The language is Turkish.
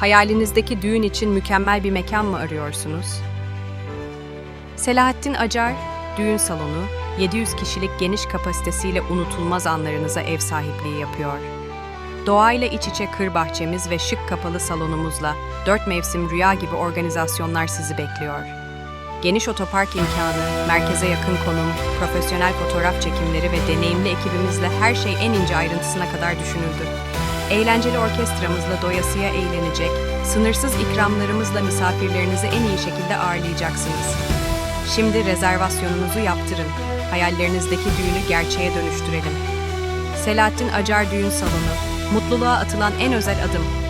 Hayalinizdeki düğün için mükemmel bir mekan mı arıyorsunuz? Selahattin Acar, düğün salonu, 700 kişilik geniş kapasitesiyle unutulmaz anlarınıza ev sahipliği yapıyor. Doğayla iç içe kır bahçemiz ve şık kapalı salonumuzla dört mevsim rüya gibi organizasyonlar sizi bekliyor. Geniş otopark imkanı, merkeze yakın konum, profesyonel fotoğraf çekimleri ve deneyimli ekibimizle her şey en ince ayrıntısına kadar düşünüldü. Eğlenceli orkestramızla doyasıya eğlenecek, sınırsız ikramlarımızla misafirlerinizi en iyi şekilde ağırlayacaksınız. Şimdi rezervasyonunuzu yaptırın. Hayallerinizdeki düğünü gerçeğe dönüştürelim. Selahattin Acar Düğün Salonu, mutluluğa atılan en özel adım.